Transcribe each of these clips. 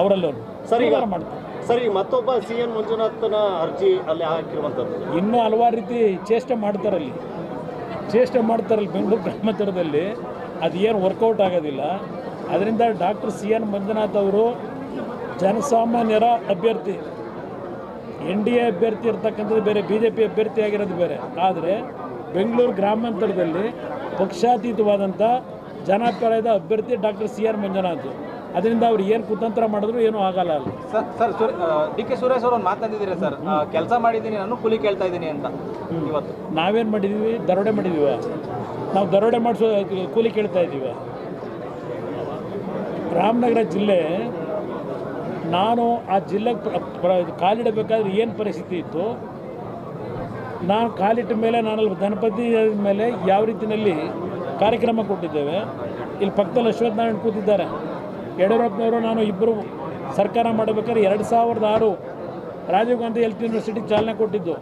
ಅವರಲ್ಲವರು. ಸರಿ ಮಾಡ್ತಾರೆ. ಸರ್ ಮತ್ತೊಬ್ಬ ಸಿ ಎನ್ ಮಂಜುನಾಥನ ಅರ್ಜಿ ಅಲ್ಲಿ ಹಾಕಿರುವಂಥದ್ದು ಇನ್ನೂ ಹಲವಾರು ರೀತಿ ಚೇಷ್ಟೆ ಮಾಡ್ತಾರಲ್ಲಿ ಚೇಷ್ಟೆ ಮಾಡ್ತಾರಲ್ಲಿ ಬೆಂಗಳೂರು ಗ್ರಾಮಾಂತರದಲ್ಲಿ. ಅದು ಏನು ವರ್ಕೌಟ್ ಆಗೋದಿಲ್ಲ. ಅದರಿಂದ ಡಾಕ್ಟರ್ ಸಿ ಎನ್ ಮಂಜುನಾಥ್ ಅವರು ಜನಸಾಮಾನ್ಯರ ಅಭ್ಯರ್ಥಿ. ಎನ್ ಡಿ ಎ ಅಭ್ಯರ್ಥಿ ಇರ್ತಕ್ಕಂಥದ್ದು ಬೇರೆ ಬಿ ಜೆ ಪಿ ಅಭ್ಯರ್ಥಿ ಆಗಿರೋದು ಬೇರೆ. ಆದರೆ ಬೆಂಗಳೂರು ಗ್ರಾಮಾಂತರದಲ್ಲಿ ಪಕ್ಷಾತೀತವಾದಂಥ ಜನಪರದ ಅಭ್ಯರ್ಥಿ ಡಾಕ್ಟರ್ ಸಿ ಆರ್ ಮಂಜುನಾಥ್. ಅದರಿಂದ ಅವ್ರು ಏನು ಕುತಂತ್ರ ಮಾಡಿದ್ರು ಏನೂ ಆಗಲ್ಲ ಅಲ್ಲಿ. Sir sir D K Suresh ಅವರು ಒಂದು ಮಾತಂದಿದ್ದೀರಾ ಸರ್? ಕೆಲಸ ಮಾಡಿದ್ದೀನಿ ನಾನು ಕೂಲಿ ಕೇಳ್ತಾ ಇದ್ದೀನಿ ಅಂತ ಇವತ್ತು. ನಾವೇನು ಮಾಡಿದ್ದೀವಿ ದರೋಡೆ ಮಾಡಿದ್ದೀವ ನಾವು ದರೋಡೆ ಮಾಡಿಸೋ ಕೂಲಿ ಕೇಳ್ತಾ ಇದ್ದೀವ? ರಾಮನಗರ ಜಿಲ್ಲೆ ನಾನು ಆ ಜಿಲ್ಲೆಗೆ ಕಾಲಿಡಬೇಕಾದ್ರೆ ಏನು ಪರಿಸ್ಥಿತಿ ಇತ್ತು? ನಾನು ಕಾಲಿಟ್ಟ ಮೇಲೆ ನಾನು ದನಪತಿ ಗಣಪತಿ ಮೇಲೆ ಯಾವ ರೀತಿಯಲ್ಲಿ ಕಾರ್ಯಕ್ರಮ ಕೊಟ್ಟಿದ್ದೇವೆ. ಇಲ್ಲಿ ಪಕ್ಕದಲ್ಲಿ ಅಶ್ವಥ್ ನಾರಾಯಣ್ ಕೂತಿದ್ದಾರೆ. ಯಡಿಯೂರಪ್ಪನವರು ನಾನು ಇಬ್ಬರು ಸರ್ಕಾರ ಮಾಡಬೇಕಾದ್ರೆ ಎರಡು ಸಾವಿರದ ಆರು ರಾಜೀವ್ ಗಾಂಧಿ ಹೆಲ್ತ್ ಯೂನಿವರ್ಸಿಟಿ ಚಾಲನೆ ಕೊಟ್ಟಿದ್ದು.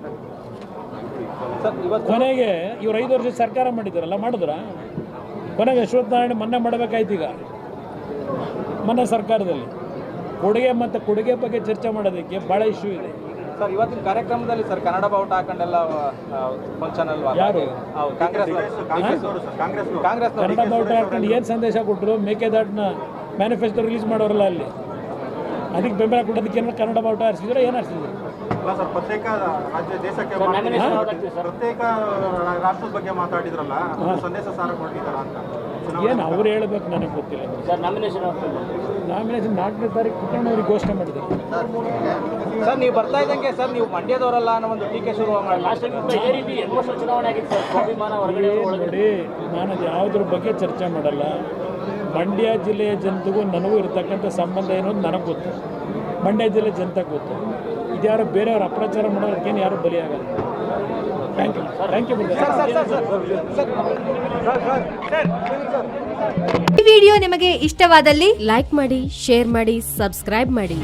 ಕೊನೆಗೆ ಇವ್ರು ಐದು ವರ್ಷ ಸರ್ಕಾರ ಮಾಡಿದ್ದಾರಲ್ಲ ಮಾಡಿದ್ರ? ಕೊನೆಗೆ ಅಶ್ವಥ್ ನಾರಾಯಣ ಮೊನ್ನೆ ಮಾಡಬೇಕಾಯ್ತು ಈಗ. ಮೊನ್ನೆ ಸರ್ಕಾರದಲ್ಲಿ. ಕೊಡುಗೆ ಮತ್ತು ಕೊಡುಗೆ ಬಗ್ಗೆ ಚರ್ಚೆ ಮಾಡೋದಕ್ಕೆ ಭಾಳ ಇಶ್ಯೂ ಇದೆ. ಸರ್ ಇವತ್ತಿನ ಕಾರ್ಯಕ್ರಮದಲ್ಲಿ ಸರ್ ಕನ್ನಡ ಬಾವುಟ ಹಾಕೊಂಡೆಲ್ಲ ಫಂಕ್ಷನ್ ಅಲ್ವಾ ಯಾರು? ಕಾಂಗ್ರೆಸ್ ಕಾಂಗ್ರೆಸ್ ಕಾಂಗ್ರೆಸ್ ಕನ್ನಡ ಬಾವುಟ ಹಾಕೊಂಡು ಏನು ಸಂದೇಶ ಕೊಟ್ಟರು ಮೇಕೆದಾಟ್ನ ಮ್ಯಾನಿಫೆಸ್ಟೋ ರಿಲೀಸ್ ಮಾಡೋರಲ್ಲ ಅಲ್ಲಿ? ಅದಕ್ಕೆ ಬೆಂಬಲ ಕೊಡೋದಕ್ಕೆ ಏನಾದ್ರು ಕನ್ನಡ ಬಾವುಟ ಹಾರಿಸಿದ್ರೆ ಏನು ಹಾರಿಸಿದ್ರು ಅಲ್ಲ ಸರ್ ಪ್ರತ್ಯೇಕ ರಾಜ್ಯ ದೇಶಕ್ಕೆ. ಪ್ರತ್ಯೇಕ ರಾಷ್ಟ್ರದ ಬಗ್ಗೆ ಮಾತಾಡಿದ್ರಲ್ಲ ಸಂದೇಶ ಸಾರ ಕೊಟ್ಟಿದ್ದಾರ ಅಂತ. ಏನು ಅವ್ರು ಹೇಳಬೇಕು ನನಗೆ ಗೊತ್ತಿಲ್ಲ. ನಾಮಿನೇಷನ್ ನಾಲ್ಕನೇ ತಾರೀಕು ಪುಟ್ಟಣ್ಣವ್ರಿಗೆ ಘೋಷಣೆ ಮಾಡಿದ್ರು ಸರ್ ನೀವು ಬರ್ತಾ ಇದ್ದಂಗೆ ಸರ್ ನೀವು ಮಂಡ್ಯದವರಲ್ಲ ಅನ್ನೋ ಒಂದು ಟೀಕೆ ಶುರು ಮಾಡಿ ಹೊರಗಡೆ ನಾನು ಅದು ಯಾವುದ್ರ ಬಗ್ಗೆ ಚರ್ಚೆ ಮಾಡಲ್ಲ. ಮಂಡ್ಯ ಜಿಲ್ಲೆಯ ಜನತೆಗೂ ನನಗೂ ಇರತಕ್ಕಂಥ ಸಂಬಂಧ ಏನು ಅಂತ ನನಗೆ ಗೊತ್ತು. ಮಂಡ್ಯ ಜಿಲ್ಲೆ ಜನತೆಗೆ ಗೊತ್ತು. ಇದ್ಯಾರು ಬೇರೆಯವ್ರ ಅಪ್ರಚಾರ ಮಾಡೋದಕ್ಕೇನು ಯಾರು ಬಲಿಯಾಗಲ್ಲ thank you thank you sir sir sir sir sir. ಈ ವಿಡಿಯೋ ನಿಮಗೆ ಇಷ್ಟವಾದಲ್ಲಿ ಲೈಕ್ ಮಾಡಿ ಶೇರ್ ಮಾಡಿ ಸಬ್ಸ್ಕ್ರೈಬ್ ಮಾಡಿ.